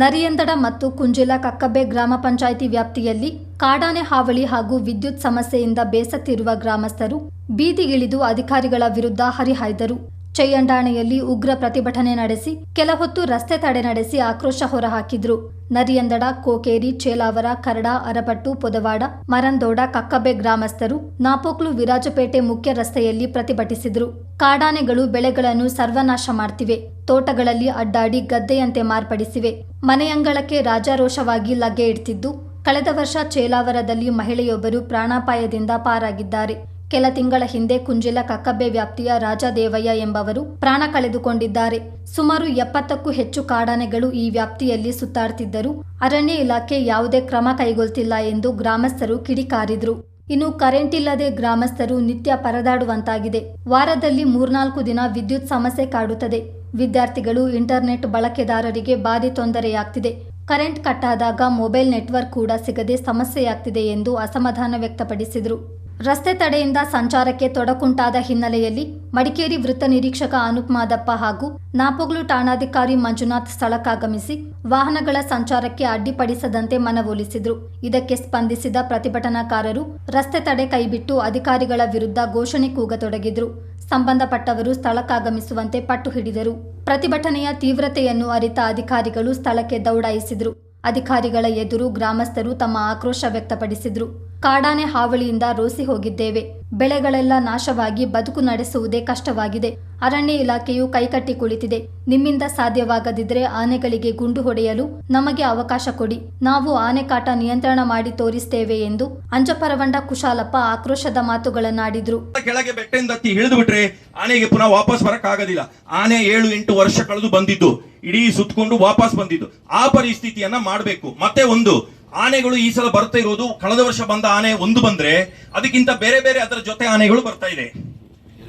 ನರಿಯಂದಡ ಮತ್ತು ಕುಂಜಿಲ ಕಕ್ಕಬ್ಬೆ ಗ್ರಾಮ ಪಂಚಾಯಿತಿ ವ್ಯಾಪ್ತಿಯಲ್ಲಿ ಕಾಡಾನೆ ಹಾವಳಿ ಹಾಗೂ ವಿದ್ಯುತ್ ಸಮಸ್ಯೆಯಿಂದ ಬೇಸತ್ತಿರುವ ಗ್ರಾಮಸ್ಥರು ಬೀದಿಗಿಳಿದು ಅಧಿಕಾರಿಗಳ ವಿರುದ್ಧ ಹರಿಹಾಯ್ದರು. ಚೈಯಂಡಾಣೆಯಲ್ಲಿ ಉಗ್ರ ಪ್ರತಿಭಟನೆ ನಡೆಸಿ ಕೆಲಹೊತ್ತು ರಸ್ತೆ ತಡೆ ನಡೆಸಿ ಆಕ್ರೋಶ ಹೊರಹಾಕಿದ್ರು. ನರಿಯಂದಡ ಕೋಕೇರಿ, ಚೇಲಾವರ, ಕರಡ ಅರಬಟ್ಟು ಪೊದವಾಡ, ಮರಂದೋಡ, ಕಕ್ಕಬೆ ಗ್ರಾಮಸ್ಥರು ನಾಪೋಕ್ಲು ವಿರಾಜಪೇಟೆ ಮುಖ್ಯ ರಸ್ತೆಯಲ್ಲಿ ಪ್ರತಿಭಟಿಸಿದರು. ಕಾಡಾನೆಗಳು ಬೆಳೆಗಳನ್ನು ಸರ್ವನಾಶ ಮಾಡ್ತಿವೆ. ತೋಟಗಳಲ್ಲಿ ಅಡ್ಡಾಡಿ ಗದ್ದೆಯಂತೆ ಮಾರ್ಪಡಿಸಿವೆ. ಮನೆಯಂಗಳಕ್ಕೆ ರಾಜಾರೋಷವಾಗಿ ಲಗ್ಗೆ ಇಡ್ತಿದ್ದು. ಕಳೆದ ವರ್ಷ ಚೇಲಾವರದಲ್ಲಿ ಮಹಿಳೆಯೊಬ್ಬರು ಪ್ರಾಣಾಪಾಯದಿಂದ ಪಾರಾಗಿದ್ದಾರೆ. ಕೆಲ ತಿಂಗಳ ಹಿಂದೆ ಕುಂಜಿಲ ಕಕ್ಕಬ್ಬೆ ವ್ಯಾಪ್ತಿಯ ರಾಜದೇವಯ್ಯ ಎಂಬವರು ಪ್ರಾಣ ಕಳೆದುಕೊಂಡಿದ್ದಾರೆ. ಸುಮಾರು ಎಪ್ಪತ್ತಕ್ಕೂ ಹೆಚ್ಚು ಕಾಡಾನೆಗಳು ಈ ವ್ಯಾಪ್ತಿಯಲ್ಲಿ ಸುತ್ತಾಡ್ತಿದ್ದರು ಅರಣ್ಯ ಇಲಾಖೆ ಯಾವುದೇ ಕ್ರಮ ಕೈಗೊಳ್ತಿಲ್ಲ ಎಂದು ಗ್ರಾಮಸ್ಥರು ಕಿಡಿಕಾರಿದ್ರು. ಇನ್ನು ಕರೆಂಟ್ ಇಲ್ಲದೆ ಗ್ರಾಮಸ್ಥರು ನಿತ್ಯ ಪರದಾಡುವಂತಾಗಿದೆ. ವಾರದಲ್ಲಿ ಮೂರ್ನಾಲ್ಕು ದಿನ ವಿದ್ಯುತ್ ಸಮಸ್ಯೆ ಕಾಡುತ್ತದೆ. ವಿದ್ಯಾರ್ಥಿಗಳು ಇಂಟರ್ನೆಟ್ ಬಳಕೆದಾರರಿಗೆ ಭಾರಿ ತೊಂದರೆಯಾಗ್ತಿದೆ. ಕರೆಂಟ್ ಕಟ್ಟಾದಾಗ ಮೊಬೈಲ್ ನೆಟ್ವರ್ಕ್ ಕೂಡ ಸಿಗದೆ ಸಮಸ್ಯೆಯಾಗ್ತಿದೆ ಎಂದು ಅಸಮಾಧಾನ ವ್ಯಕ್ತಪಡಿಸಿದರು. ರಸ್ತೆ ತಡೆಯಿಂದ ಸಂಚಾರಕ್ಕೆ ತೊಡಕುಂಟಾದ ಹಿನ್ನೆಲೆಯಲ್ಲಿ ಮಡಿಕೇರಿ ವೃತ್ತ ನಿರೀಕ್ಷಕ ಅನೂಪ್ ಮಾದಪ್ಪ ಹಾಗೂ ನಾಪೋಗ್ಲು ಠಾಣಾಧಿಕಾರಿ ಮಂಜುನಾಥ್ ಸ್ಥಳಕ್ಕಾಗಮಿಸಿ ವಾಹನಗಳ ಸಂಚಾರಕ್ಕೆ ಅಡ್ಡಿಪಡಿಸದಂತೆ ಮನವೊಲಿಸಿದ್ರು. ಇದಕ್ಕೆ ಸ್ಪಂದಿಸಿದ ಪ್ರತಿಭಟನಾಕಾರರು ರಸ್ತೆ ತಡೆ ಕೈಬಿಟ್ಟು ಅಧಿಕಾರಿಗಳ ವಿರುದ್ಧ ಘೋಷಣೆ ಕೂಗತೊಡಗಿದ್ರು. ಸಂಬಂಧಪಟ್ಟವರು ಸ್ಥಳಕ್ಕಾಗಮಿಸುವಂತೆ ಪಟ್ಟು ಹಿಡಿದರು. ಪ್ರತಿಭಟನೆಯ ತೀವ್ರತೆಯನ್ನು ಅರಿತ ಅಧಿಕಾರಿಗಳು ಸ್ಥಳಕ್ಕೆ ದೌಡಾಯಿಸಿದ್ರು. ಅಧಿಕಾರಿಗಳ ಎದುರು ಗ್ರಾಮಸ್ಥರು ತಮ್ಮ ಆಕ್ರೋಶ ವ್ಯಕ್ತಪಡಿಸಿದ್ರು. ಕಾಡಾನೆ ಹಾವಳಿಯಿಂದ ರೋಸಿ ಹೋಗಿದ್ದೇವೆ. ಬೆಳೆಗಳೆಲ್ಲ ನಾಶವಾಗಿ ಬದುಕು ನಡೆಸುವುದೇ ಕಷ್ಟವಾಗಿದೆ. ಅರಣ್ಯ ಇಲಾಖೆಯು ಕೈಕಟ್ಟಿ ಕುಳಿತಿದೆ. ನಿಮ್ಮಿಂದ ಸಾಧ್ಯವಾಗದಿದ್ರೆ ಆನೆಗಳಿಗೆ ಗುಂಡು ಹೊಡೆಯಲು ನಮಗೆ ಅವಕಾಶ ಕೊಡಿ. ನಾವು ಆನೆ ಕಾಟ ನಿಯಂತ್ರಣ ಮಾಡಿ ತೋರಿಸ್ತೇವೆ ಎಂದು ಅಂಜಪರವಂಡ ಕುಶಾಲಪ್ಪ ಆಕ್ರೋಶದ ಮಾತುಗಳನ್ನಾಡಿದ್ರು. ಕೆಳಗೆ ಬೆಟ್ಟದಿಂದ ಇಳಿದು ಬಿಟ್ರೆ ಆನೆಗೆ ಪುನಃ ವಾಪಸ್ ಬರಕ್ಕಾಗೋದಿಲ್ಲ. ಆನೆ ಏಳು ಎಂಟು ವರ್ಷ ಕಳೆದು ಬಂದಿದ್ದು. ಇಡೀ ಸುತ್ತಕೊಂಡು ವಾಪಸ್ ಬಂದಿದ್ದು. ಆ ಪರಿಸ್ಥಿತಿಯನ್ನ ಮಾಡಬೇಕು. ಮತ್ತೆ ಒಂದು, ಆನೆಗಳು ಈ ಸಲ ಬರ್ತಾ ಇರೋದು, ಕಳೆದ ವರ್ಷ ಬಂದ ಆನೆ ಒಂದು ಬಂದ್ರೆ, ಅದಕ್ಕಿಂತ ಬೇರೆ ಬೇರೆ ಅದರ ಜೊತೆ ಆನೆಗಳು ಬರ್ತಾ ಇದೆ.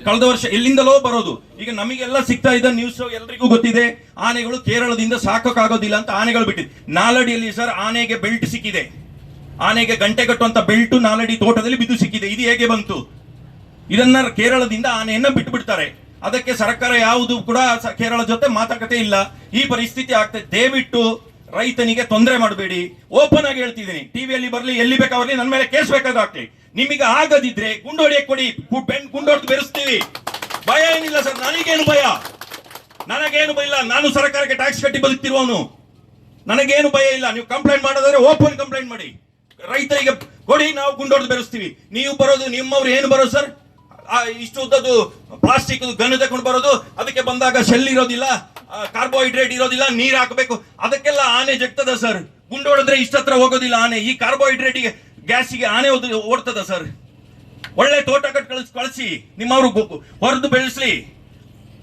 ಕಳೆದ ವರ್ಷ ಎಲ್ಲಿಂದಲೋ ಬರೋದು. ಈಗ ನಮಗೆಲ್ಲ ಸಿಗ್ತಾ ಇದ್ದ ನ್ಯೂಸ್ ಎಲ್ರಿಗೂ ಗೊತ್ತಿದೆ, ಆನೆಗಳು ಕೇರಳದಿಂದ ಸಾಕೋಕ್ಕಾಗೋದಿಲ್ಲ ಅಂತ ಆನೆಗಳು ಬಿಟ್ಟಿದೆ. ನಾಲಡಿಯಲ್ಲಿ ಸರ್, ಆನೆಗೆ ಬೆಲ್ಟ್ ಸಿಕ್ಕಿದೆ. ಆನೆಗೆ ಗಂಟೆ ಕಟ್ಟುವಂತ ಬೆಲ್ಟ್ ನಾಲಡಿ ತೋಟದಲ್ಲಿ ಬಿದ್ದು ಸಿಕ್ಕಿದೆ. ಇದು ಹೇಗೆ ಬಂತು? ಇದನ್ನ ಕೇರಳದಿಂದ ಆನೆಯನ್ನ ಬಿಟ್ಟು ಬಿಡ್ತಾರೆ ಅದಕ್ಕೆ ಸರ್ಕಾರ ಯಾವುದು ಕೂಡ ಕೇರಳ ಜೊತೆ ಮಾತುಕತೆ ಇಲ್ಲ. ಈ ಪರಿಸ್ಥಿತಿ ಆಗ್ತದೆ ದಯವಿಟ್ಟು ರೈತನಿಗೆ ತೊಂದರೆ ಮಾಡಬೇಡಿ. ಓಪನ್ ಆಗಿ ಹೇಳ್ತಿದ್ದೀನಿ. ಟಿವಿಯಲ್ಲಿ ಬರಲಿ, ಎಲ್ಲಿ ಬೇಕಾಗಲಿ, ನನ್ನ ಮೇಲೆ ಕೇಸ್ ಬೇಕಾದಾಗ್ಲಿ ನಿಮಗೆ ಆಗದಿದ್ರೆ ಗುಂಡೋಡಿಯ ಕೊಡಿ. ಕು- ಬೆನ್ ಗುಂಡೊಡ್ದು ಬೆರೆಸ್ತೀವಿ. ಭಯ ಏನಿಲ್ಲ ಸರ್. ನನಗೇನು ಭಯ? ನನಗೇನು ಭಯ ಇಲ್ಲ. ನಾನು ಸರ್ಕಾರಕ್ಕೆ ಟ್ಯಾಕ್ಸ್ ಕಟ್ಟಿ ಬದುಕ್ತಿರುವವನು. ನನಗೇನು ಭಯ ಇಲ್ಲ. ನೀವು ಕಂಪ್ಲೇಂಟ್ ಮಾಡೋದಾದ್ರೆ ಓಪನ್ ಕಂಪ್ಲೇಂಟ್ ಮಾಡಿ. ರೈತರಿಗೆ ಕೊಡಿ, ನಾವು ಗುಂಡೊಡ್ದು ಬೆರೆಸ್ತೀವಿ. ನೀವು ಬರೋದು ನಿಮ್ಮವ್ರು ಏನು ಬರೋದು ಸರ್? ಇಷ್ಟು ಉದ್ದದ್ದು ಪ್ಲಾಸ್ಟಿಕ್ ಗಣ ತಗೊಂಡು ಬರೋದು, ಅದಕ್ಕೆ ಬಂದಾಗ ಶೆಲ್ ಇರೋದಿಲ್ಲ ಕಾರ್ಬೋಹೈಡ್ರೇಟ್ ಇರೋದಿಲ್ಲ, ನೀರು ಹಾಕಬೇಕು. ಅದಕ್ಕೆಲ್ಲ ಆನೆ ಜಗ್ತದ ಸರ್ ಗುಂಡೋಡಿದ್ರೆ ಇಷ್ಟತ್ರ ಹೋಗೋದಿಲ್ಲ ಆನೆ. ಈ ಕಾರ್ಬೋಹೈಡ್ರೇಟಿಗೆ ಗ್ಯಾಸಿಗೆ ಆನೆ ಓಡ್ತದ ಸರ್ ಒಳ್ಳೆ ತೋಟ ಕಟ್ ಕಳಿಸ್, ಕಳಿಸಿ. ನಿಮ್ಮವರು ಹೊರದು ಬೆಳೆಸ್ಲಿ.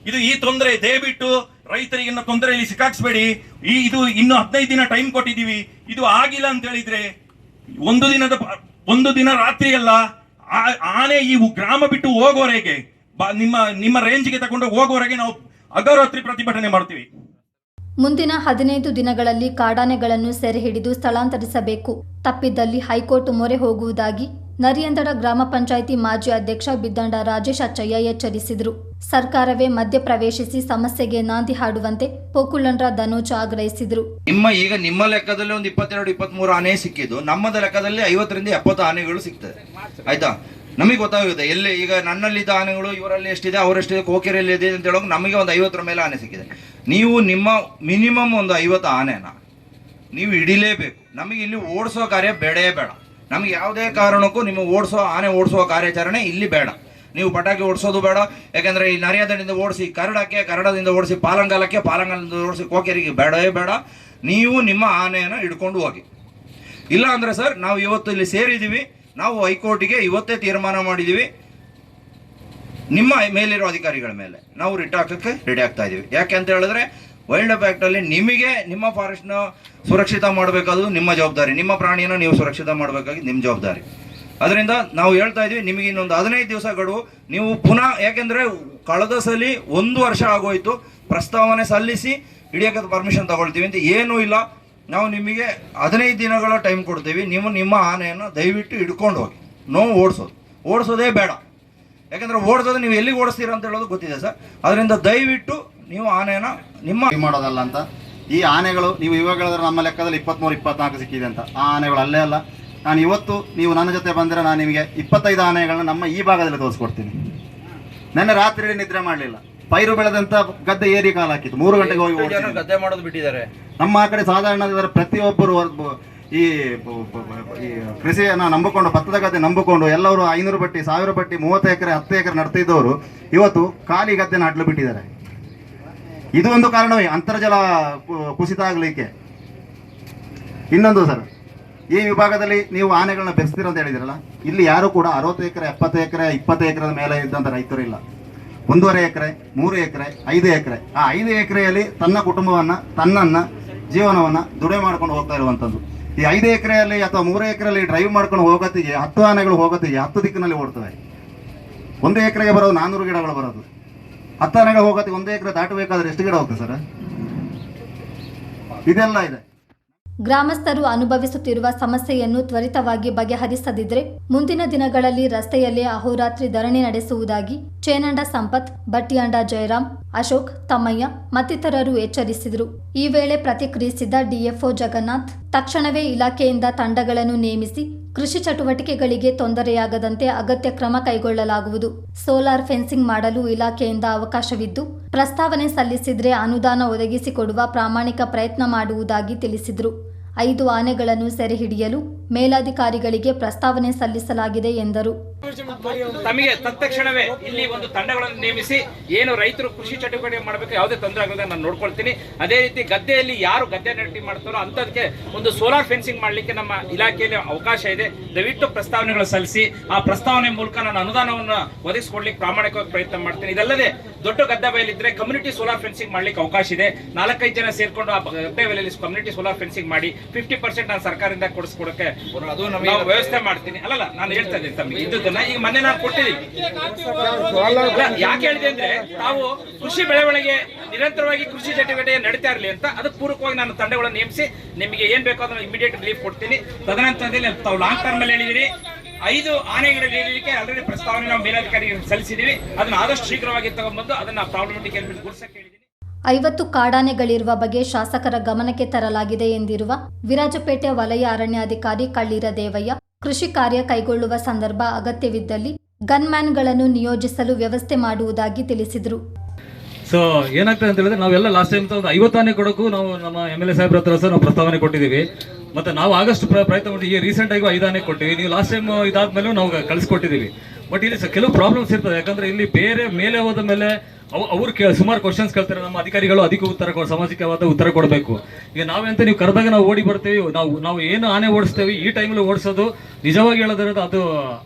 ಇದು ಈ ತೊಂದರೆ, ದಯವಿಟ್ಟು ರೈತರಿಗೆ ತೊಂದರೆ ತೊಂದರೆಯಲ್ಲಿ ಸಿಕ್ಕಾಕ್ಸ್ಬೇಡಿ. ಈ, ಇದು ಇನ್ನು ಹದಿನೈದು ದಿನ ಟೈಮ್ ಕೊಟ್ಟಿದ್ದೀವಿ. ಇದು ಆಗಿಲ್ಲ ಅಂತ ಹೇಳಿದ್ರೆ, ಒಂದು ದಿನದ, ಒಂದು ದಿನ ರಾತ್ರಿ ಅಲ್ಲ ಆನೆ ಈ ಗ್ರಾಮ ಬಿಟ್ಟು ಹೋಗೋವರೆಗೆ ಬ- ನಿಮ್ಮ ನಿಮ್ಮ ರೇಂಜ್ಗೆ ತಗೊಂಡು ಹೋಗೋವರೆಗೆ ನಾವು ಅಗರಾತ್ರಿ ಪ್ರತಿಭಟನೆ ಮಾಡ್ತೀವಿ. ಮುಂದಿನ ಹದಿನೈದು ದಿನಗಳಲ್ಲಿ ಕಾಡಾನೆಗಳನ್ನು ಸೆರೆ ಹಿಡಿದು ಸ್ಥಳಾಂತರಿಸಬೇಕು. ತಪ್ಪಿದ್ದಲ್ಲಿ ಹೈಕೋರ್ಟ್ ಮೊರೆ ಹೋಗುವುದಾಗಿ ನರಿಯಂದಡ ಗ್ರಾಮ ಪಂಚಾಯಿತಿ ಮಾಜಿ ಅಧ್ಯಕ್ಷ ಬಿದ್ದಂಡ ರಾಜೇಶ್ ಅಚ್ಚಯ್ಯ ಎಚ್ಚರಿಸಿದರು. ಸರ್ಕಾರವೇ ಮಧ್ಯಪ್ರವೇಶಿಸಿ ಸಮಸ್ಯೆಗೆ ನಾಂದಿ ಹಾಡುವಂತೆ ಪೋಕುಳನ್ರ ಧನೋಜ್ ಆಗ್ರಹಿಸಿದರು. ನಿಮ್ಮ ಈಗ ನಿಮ್ಮ ಲೆಕ್ಕದಲ್ಲಿ ಒಂದು ಇಪ್ಪತ್ತೆರಡು ಇಪ್ಪತ್ಮೂರು ಆನೆ ಸಿಕ್ಕಿದ್ದು. ನಮ್ಮದ ಲೆಕ್ಕದಲ್ಲಿ ಐವತ್ತರಿಂದ ಎಪ್ಪತ್ತು ಆನೆಗಳು ಸಿಗ್ತದೆ. ಆಯ್ತಾ? ನಮಗೆ ಗೊತ್ತಾಗುತ್ತೆ ಎಲ್ಲಿ ಈಗ ನನ್ನಲ್ಲಿದ್ದ ಆನೆಗಳು ಇವರಲ್ಲಿ ಎಷ್ಟಿದೆ, ಅವರೆಷ್ಟಿದೆ, ಕೋಕೆರೆಯಲ್ಲಿ ಇದೆ ಅಂತ ಹೇಳೋಕೆ ನಮಗೆ ಒಂದು ಐವತ್ತರ ಮೇಲೆ ಆನೆ ಸಿಕ್ಕಿದೆ. ನೀವು ನಿಮ್ಮ ಮಿನಿಮಮ್ ಒಂದು ಐವತ್ತು ಆನೆನ ನೀವು ಹಿಡಿಲೇಬೇಕು. ನಮಗೆ ಇಲ್ಲಿ ಓಡಿಸೋ ಕಾರ್ಯ ಬೇಡೇ ಬೇಡ. ನಮಗೆ ಯಾವುದೇ ಕಾರಣಕ್ಕೂ ನಿಮ್ಮ ಓಡಿಸೋ, ಆನೆ ಓಡಿಸೋ ಕಾರ್ಯಾಚರಣೆ ಇಲ್ಲಿ ಬೇಡ. ನೀವು ಪಟಾಕಿ ಓಡಿಸೋದು ಬೇಡ. ಯಾಕಂದ್ರೆ ಈ ನರಿಯಾದಿಂದ ಓಡಿಸಿ ಕರಡಕ್ಕೆ, ಕರಡದಿಂದ ಓಡಿಸಿ ಪಾಲಂಗಾಲಕ್ಕೆ, ಪಾಲಂಗಾಲದಿಂದ ಓಡಿಸಿ ಕೋಕೆರಿಗೆ ಬೇಡವೇ ಬೇಡ. ನೀವು ನಿಮ್ಮ ಆನೆಯನ್ನು ಹಿಡ್ಕೊಂಡು ಹೋಗಿ. ಇಲ್ಲ ಅಂದ್ರೆ ಸರ್, ನಾವು ಇವತ್ತು ಇಲ್ಲಿ ಸೇರಿದ್ದೀವಿ. ನಾವು ಹೈಕೋರ್ಟಿಗೆ ಇವತ್ತೇ ತೀರ್ಮಾನ ಮಾಡಿದ್ದೀವಿ. ನಿಮ್ಮ ಮೇಲಿರೋ ಅಧಿಕಾರಿಗಳ ಮೇಲೆ ನಾವು ರಿಟ್ ಹಾಕಕ್ಕೆ ರೆಡಿ ಆಗ್ತಾ ಇದೀವಿ. ಯಾಕೆ ಅಂತ ಹೇಳಿದ್ರೆ ವೈಲ್ಡ್ ಲೈಫ್ ಆಕ್ಟ್ ಅಲ್ಲಿ ನಿಮಗೆ ನಿಮ್ಮ ಫಾರೆಸ್ಟ್ನ ಸುರಕ್ಷಿತ ಮಾಡಬೇಕಾದ್ರು ನಿಮ್ಮ ಜವಾಬ್ದಾರಿ. ನಿಮ್ಮ ಪ್ರಾಣಿಯನ್ನು ನೀವು ಸುರಕ್ಷಿತ ಮಾಡಬೇಕಾಗಿ ನಿಮ್ಮ ಜವಾಬ್ದಾರಿ. ಅದರಿಂದ ನಾವು ಹೇಳ್ತಾ ಇದೀವಿ, ನಿಮಗೆ ಇನ್ನೊಂದು ಹದಿನೈದು ದಿವಸ ಗಡುವು. ನೀವು ಪುನಃ, ಯಾಕೆಂದ್ರೆ ಕಳೆದ ಸಲ ಒಂದು ವರ್ಷ ಆಗೋಯ್ತು. ಪ್ರಸ್ತಾವನೆ ಸಲ್ಲಿಸಿ ಹಿಡಿಯಕ್ಕೆ ಪರ್ಮಿಷನ್ ತಗೊಳ್ತೀವಿ ಅಂತ ಏನೂ ಇಲ್ಲ. ನಾವು ನಿಮಗೆ ಹದಿನೈದು ದಿನಗಳ ಟೈಮ್ ಕೊಡ್ತೀವಿ. ನೀವು ನಿಮ್ಮ ಆನೆಯನ್ನು ದಯವಿಟ್ಟು ಹಿಡ್ಕೊಂಡು ಹೋಗಿ. ನೋವು ಓಡಿಸೋದು. ಓಡಿಸೋದೇ ಬೇಡ. ಯಾಕಂದ್ರೆ ಓಡಿಸೋದು ನೀವು ಎಲ್ಲಿಗೆ ಓಡಿಸ್ತೀರಾ ಅಂತ ಹೇಳೋದು ಗೊತ್ತಿದೆ ಸರ್. ಅದರಿಂದ ದಯವಿಟ್ಟು ನೀವು ಆನೆಯನ್ನು ನಿಮ್ಮ ಮಾಡೋದಲ್ಲ ಅಂತ. ಈ ಆನೆಗಳು, ನೀವು ಇವಾಗ ನಮ್ಮ ಲೆಕ್ಕದಲ್ಲಿ ಇಪ್ಪತ್ತ್ಮೂರು ಇಪ್ಪತ್ನಾಲ್ಕು ಸಿಕ್ಕಿದೆ ಅಂತ. ಆ ಆನೆಗಳು ಅಲ್ಲೇ ಅಲ್ಲ. ನಾನು ಇವತ್ತು ನೀವು ನನ್ನ ಜೊತೆ ಬಂದರೆ ನಾನು ನಿಮಗೆ ಇಪ್ಪತ್ತೈದು ಆನೆಗಳನ್ನ ನಮ್ಮ ಈ ಭಾಗದಲ್ಲಿ ತೋರಿಸ್ಕೊಡ್ತೀನಿ. ನೆನ್ನೆ ರಾತ್ರಿ ನಿದ್ರೆ ಮಾಡಲಿಲ್ಲ. ಪೈರು ಬೆಳೆದಂತ ಗದ್ದೆ ಏರಿ ಕಾಲ ಹಾಕಿತ್ತು. ಮೂರು ಗಂಟೆಗೆ ಹೋಗಿ ಗದ್ದೆ ಮಾಡೋದು ಬಿಟ್ಟಿದ್ದಾರೆ. ನಮ್ಮ ಆ ಕಡೆ ಸಾಧಾರಣ ಪ್ರತಿಯೊಬ್ಬರು ಈ ಕೃಷಿಯನ್ನು ನಂಬಿಕೊಂಡು ಭತ್ತದ ಗದ್ದೆ ನಂಬಿಕೊಂಡು ಎಲ್ಲರೂ ಐನೂರು ಬಟ್ಟಿ ಸಾವಿರ ಬಟ್ಟಿ ಮೂವತ್ತು ಎಕರೆ ಹತ್ತು ಎಕರೆ ನಡ್ತಿದ್ದವರು ಇವತ್ತು ಖಾಲಿ ಗದ್ದೆ ನಾಟಲು ಬಿಟ್ಟಿದ್ದಾರೆ. ಇದು ಒಂದು ಕಾರಣವೇ. ಅಂತರ್ಜಲ ಕುಸಿತ ಆಗಲಿಕ್ಕೆ. ಇನ್ನೊಂದು ಸರ್ ಈ ವಿಭಾಗದಲ್ಲಿ ನೀವು ಆನೆಗಳನ್ನ ಬೆರೆಸ್ತೀರ ಅಂತ ಹೇಳಿದಿರಲ್ಲ, ಇಲ್ಲಿ ಯಾರು ಕೂಡ ಅರವತ್ತು ಎಕರೆ, ಎಪ್ಪತ್ತು ಎಕರೆ, ಇಪ್ಪತ್ತು ಎಕರೆ ಮೇಲೆ ಇದ್ದಂಥ ರೈತರು ಇಲ್ಲ. ಒಂದೂವರೆ ಎಕರೆ, ಮೂರು ಎಕರೆ, ಐದು ಎಕರೆ. ಆ ಐದು ಎಕರೆಯಲ್ಲಿ ತನ್ನ ಕುಟುಂಬವನ್ನ, ತನ್ನನ್ನ, ಜೀವನವನ್ನ ದುಡೆ ಮಾಡ್ಕೊಂಡು ಹೋಗ್ತಾ ಇರುವಂಥದ್ದು ಈ ಐದು ಎಕರೆಯಲ್ಲಿ ಅಥವಾ ಮೂರು ಎಕರೆಯಲ್ಲಿ ಡ್ರೈವ್ ಮಾಡ್ಕೊಂಡು ಹೋಗೋತ್ತಿಗೆ, ಹತ್ತು ಆನೆಗಳು ಹೋಗೋತ್ತಿಗೆ ಹತ್ತು ದಿಕ್ಕಿನಲ್ಲಿ ಓಡ್ತವೆ ಒಂದು ಎಕರೆಗೆ ಬರೋದು ನಾನ್ನೂರು ಗಿಡಗಳು ಬರೋದು. ಹತ್ತು ಆನೆಗಳು ಹೋಗೋತ್ತಿಗೆ ಒಂದು ಎಕರೆ ದಾಟಬೇಕಾದ್ರೆ ಎಷ್ಟು ಗಿಡ ಹೋಗ್ತದೆ ಸರ್? ಇದೆಲ್ಲ ಇದೆ. ಗ್ರಾಮಸ್ಥರು ಅನುಭವಿಸುತ್ತಿರುವ ಸಮಸ್ಯೆಯನ್ನು ತ್ವರಿತವಾಗಿ ಬಗೆಹರಿಸದಿದ್ರೆ ಮುಂದಿನ ದಿನಗಳಲ್ಲಿ ರಸ್ತೆಯಲ್ಲಿ ಅಹೋರಾತ್ರಿ ಧರಣಿ ನಡೆಸುವುದಾಗಿ ಚೇನಂಡ ಸಂಪತ್ ಬಟ್ಟಿಯಾಂಡ ಜಯರಾಮ್, ಅಶೋಕ್ ತಮ್ಮಯ್ಯ ಮತ್ತಿತರರು ಎಚ್ಚರಿಸಿದರು. ಈ ವೇಳೆ ಪ್ರತಿಕ್ರಿಯಿಸಿದ ಡಿಎಫ್ಒ ಜಗನ್ನಾಥ್, ತಕ್ಷಣವೇ ಇಲಾಖೆಯಿಂದ ತಂಡಗಳನ್ನು ನೇಮಿಸಿ ಕೃಷಿ ಚಟುವಟಿಕೆಗಳಿಗೆ ತೊಂದರೆಯಾಗದಂತೆ ಅಗತ್ಯ ಕ್ರಮ ಕೈಗೊಳ್ಳಲಾಗುವುದು. ಸೋಲಾರ್ ಫೆನ್ಸಿಂಗ್ ಮಾಡಲು ಇಲಾಖೆಯಿಂದ ಅವಕಾಶವಿದ್ದು, ಪ್ರಸ್ತಾವನೆ ಸಲ್ಲಿಸಿದ್ರೆ ಅನುದಾನ ಒದಗಿಸಿಕೊಡುವ ಪ್ರಾಮಾಣಿಕ ಪ್ರಯತ್ನ ಮಾಡುವುದಾಗಿ ತಿಳಿಸಿದರು. ಐದು ಆನೆಗಳನ್ನು ಸೆರೆ ಹಿಡಿಯಲು ಮೇಲಾಧಿಕಾರಿಗಳಿಗೆ ಪ್ರಸ್ತಾವನೆ ಸಲ್ಲಿಸಲಾಗಿದೆ ಎಂದರು. ತಮಗೆ ತತ್ಕ್ಷಣವೇ ಇಲ್ಲಿ ಒಂದು ತಂಡಗಳನ್ನು ನೇಮಿಸಿ ಏನು ರೈತರು ಕೃಷಿ ಚಟುವಟಿಕೆ ಮಾಡಬೇಕು ಯಾವುದೇ ತೊಂದರೆ ಆಗದೆ ನಾನು ನೋಡ್ಕೊಳ್ತೀನಿ. ಅದೇ ರೀತಿ ಗದ್ದೆಯಲ್ಲಿ ಯಾರು ಗದ್ದೆ ನೆಟ್ಟಿ ಮಾಡ್ತಾರೋ ಅಂತದಕ್ಕೆ ಒಂದು ಸೋಲಾರ್ ಫೆನ್ಸಿಂಗ್ ಮಾಡಲಿಕ್ಕೆ ನಮ್ಮ ಇಲಾಖೆಯಲ್ಲಿ ಅವಕಾಶ ಇದೆ. ದಯವಿಟ್ಟು ಪ್ರಸ್ತಾವನೆಗಳು ಸಲ್ಲಿಸಿ, ಆ ಪ್ರಸ್ತಾವನೆ ಮೂಲಕ ನಾನು ಅನುದಾನವನ್ನು ಒದಗಿಸಿಕೊಡ್ಲಿಕ್ಕೆ ಪ್ರಾಮಾಣಿಕವಾಗಿ ಪ್ರಯತ್ನ ಮಾಡ್ತೀನಿ. ಇದಲ್ಲದೆ ದೊಡ್ಡ ಗದ್ದೆ ಬಯಲಿದ್ರೆ ಕಮ್ಯುನಿಟಿ ಸೋಲಾರ್ ಫೆನ್ಸಿಂಗ್ ಮಾಡ್ಲಿಕ್ಕೆ ಅವಕಾಶ ಇದೆ. ನಾಲ್ಕೈದು ಜನ ಸೇರ್ಕೊಂಡು ಆ ಗದ್ದೆ ಬಯಲಲ್ಲಿ ಕಮ್ಯುನಿಟಿ ಸೋಲಾರ್ ಫೆನ್ಸಿಂಗ್ ಮಾಡಿ ಫಿಫ್ಟಿ ಪರ್ಸೆಂಟ್ ನಾನು ಸರ್ಕಾರದಿಂದ ಕೊಡಿಸ್ಕೊಡಕ್ಕೆ ಅದು ನಾವು ವ್ಯವಸ್ಥೆ ಮಾಡ್ತೀನಿ. ಅಲ್ಲಲ್ಲ ನಾನು ಹೇಳ್ತಾ ಇದ್ದೀನಿ ತಮಗೆ. ಇದ್ದದನ್ನ ಈಗ ಮೊನ್ನೆ ನಾನು ಕೊಟ್ಟಿದ್ದೀನಿ. ಯಾಕೆ ಹೇಳಿದೆ ಅಂದ್ರೆ ತಾವು ಕೃಷಿ ಬೆಳವಣಿಗೆ ನಿರಂತರವಾಗಿ ಕೃಷಿ ಚಟುವಟಿಕೆ ನಡೀತಾ ಇರಲಿ ಅಂತ ಅದಕ್ಕೆ ಪೂರಕವಾಗಿ ನಾನು ತಂಡಗಳನ್ನು ನೇಮಿಸಿ ನಿಮಗೆ ಏನ್ ಬೇಕೋ ಅದನ್ನು ಇಮಿಡಿಯೇಟ್ ರಿಲೀಫ್ ಕೊಡ್ತೀನಿ. ತದನಂತರದಲ್ಲಿ ತಾವು ಲಾಂಗ್ ಟರ್ಮ್ ಅಲ್ಲಿ ಹೇಳಿದಿರಿ. ಐದು ಆನೆಗಳ ನೀಡಲಿಕ್ಕೆ ಆಲ್ರೆಡಿ ಪ್ರಸ್ತಾವನೆ ನಾವು ಮೇಲಧಿಕಾರಿಗೆ ಸಲ್ಲಿಸಿದ್ದೀವಿ. ಅದನ್ನ ಆದಷ್ಟು ಶೀಘ್ರವಾಗಿ ತಗೊಂಡ್ಬಂದು ಅದನ್ನ ಪ್ರಾಬ್ಲಮೆಟಿಕ್ ಎಲಿಮೆಂಟ್ ಗುಡ್ಸಕ್ಕೆ ಹೇಳಿದ್ದೀನಿ. ಐವತ್ತು ಕಾಡಾನೆಗಳಿರುವ ಬಗ್ಗೆ ಶಾಸಕರ ಗಮನಕ್ಕೆ ತರಲಾಗಿದೆ ಎಂದಿರುವ ವಿರಾಜಪೇಟೆ ವಲಯ ಅರಣ್ಯಾಧಿಕಾರಿ ಕಳ್ಳೀರ ದೇವಯ್ಯ ಕೃಷಿ ಕಾರ್ಯ ಕೈಗೊಳ್ಳುವ ಸಂದರ್ಭ ಅಗತ್ಯವಿದ್ದಲ್ಲಿ ಗನ್ಮ್ಯಾನ್ಗಳನ್ನು ನಿಯೋಜಿಸಲು ವ್ಯವಸ್ಥೆ ಮಾಡುವುದಾಗಿ ತಿಳಿಸಿದರು. ಸೊ ಏನಾಗ್ತದೆ ಅಂತ ಹೇಳಿದ್ರೆ ನಾವೆಲ್ಲ ಲಾಸ್ಟ್ ಟೈಮ್ ಒಂದು ಐವತ್ತಾನೆ ಕೊಡೋಕ್ಕೂ ನಾವು ನಮ್ಮ ಎಂ ಎಲ್ ಎ ಸಾಹೇಬ್ರ ಹತ್ರ ಸಹ ನಾವು ಪ್ರಸ್ತಾವನೆ ಕೊಟ್ಟಿದ್ದೀವಿ. ಮತ್ತೆ ನಾವು ಆಗಷ್ಟು ಪ್ರ- ಪ್ರಯತ್ನ ಮಾಡ್ತೀವಿ ಈ ರೀಸೆಂಟ್ ಆಗಿ ಐದಾನೆ ಕೊಟ್ಟಿವಿ ನೀವು ಲಾಸ್ಟ್ ಟೈಮ್ ಇದಾದ್ಮೇಲೂ ನಾವು ಕಳಿಸ್ಕೊಟ್ಟಿದ್ದೀವಿ. ಬಟ್ ಇಲ್ಲಿ ಕೆಲವು ಪ್ರಾಬ್ಲಮ್ಸ್ ಇರ್ತದೆ. ಯಾಕಂದ್ರೆ ಇಲ್ಲಿ ಬೇರೆ ಮೇಲೆ ಹೋದ ಮೇಲೆ ಅವ್ ಅವ್ರು ಸುಮಾರು ಕ್ವಶನ್ಸ್ ಕೇಳ್ತಾರೆ. ನಮ್ಮ ಅಧಿಕಾರಿಗಳು ಅದಕ್ಕೆ ಉತ್ತರ ಕೊಡ ಸಾಮಾಜಿಕವಾದ ಉತ್ತರ ಕೊಡಬೇಕು. ಈಗ ನಾವೆಂತ ನೀವು ಕರೆದಾಗ ನಾವು ಓಡಿ ಬರ್ತೀವಿ. ನಾವು ನಾವು ಏನು ಆನೆ ಓಡಿಸ್ತೇವೆ, ಈ ಟೈಮಲ್ಲಿ ಓಡಿಸೋದು ನಿಜವಾಗಿ ಹೇಳೋದ್ರೆ ಅದು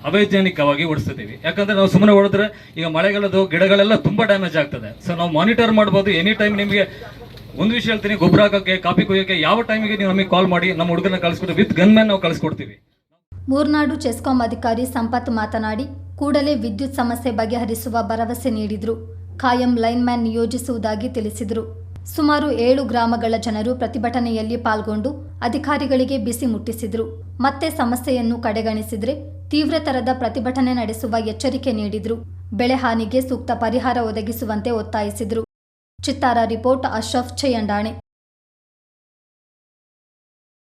ಅವೈಜ್ಞಾನಿಕವಾಗಿ ಓಡಿಸ್ತೀವಿ ಯಾಕಂದ್ರೆ ನಾವು ಸುಮ್ಮನೆ ಓಡಿದ್ರೆ ಈಗ ಮಳೆಗಾಲದ್ದು ಗಿಡಗಳೆಲ್ಲ ತುಂಬಾ ಡ್ಯಾಮೇಜ್ ಆಗ್ತದೆ. ಸೊ ನಾವು ಮಾನಿಟರ್ ಮಾಡ್ಬೋದು. ಎನಿ ಟೈಮ್ ನಿಮಗೆ ಒಂದು ವಿಷಯ ಹೇಳ್ತೀನಿ, ಗೊಬ್ಬರ ಕಾಪಿ ಕೊಯ್ಯೋಕೆ ಯಾವ ಟೈಮಿಗೆ ನೀವು ನಮಗೆ ಕಾಲ್ ಮಾಡಿ, ನಮ್ಮ ಹುಡುಗನ ಕಳಿಸ್ಕೊಟ್ಟು ವಿತ್ ಗನ್ ಮ್ಯಾನ್ ನಾವು ಕಳಿಸ್ಕೊಡ್ತೀವಿ. ಮೂರ್ನಾಡು ಚೆಸ್ಕಾಂ ಅಧಿಕಾರಿ ಸಂಪತ್ ಮಾತನಾಡಿ, ಕೂಡಲೇ ವಿದ್ಯುತ್ ಸಮಸ್ಯೆ ಬಗೆಹರಿಸುವ ಭರವಸೆ ನೀಡಿದರು. ಖಾಯಂ ಲೈನ್ಮ್ಯಾನ್ ನಿಯೋಜಿಸುವುದಾಗಿ ತಿಳಿಸಿದರು. ಸುಮಾರು ಏಳು ಗ್ರಾಮಗಳ ಜನರು ಪ್ರತಿಭಟನೆಯಲ್ಲಿ ಪಾಲ್ಗೊಂಡು, ಅಧಿಕಾರಿಗಳಿಗೆ ಬಿಸಿ ಮುಟ್ಟಿಸಿದರು. ಮತ್ತೆ ಸಮಸ್ಯೆಯನ್ನು ಕಡೆಗಣಿಸಿದ್ರೆ ತೀವ್ರತರದ ಪ್ರತಿಭಟನೆ ನಡೆಸುವ ಎಚ್ಚರಿಕೆ ನೀಡಿದರು. ಬೆಳೆ ಹಾನಿಗೆ ಸೂಕ್ತ ಪರಿಹಾರ ಒದಗಿಸುವಂತೆ ಒತ್ತಾಯಿಸಿದರು. ಚಿತ್ತಾರ ರಿಪೋರ್ಟ್ ಅಶ್ರಫ್ ಚಯ್ಯಂಡಾಣೆ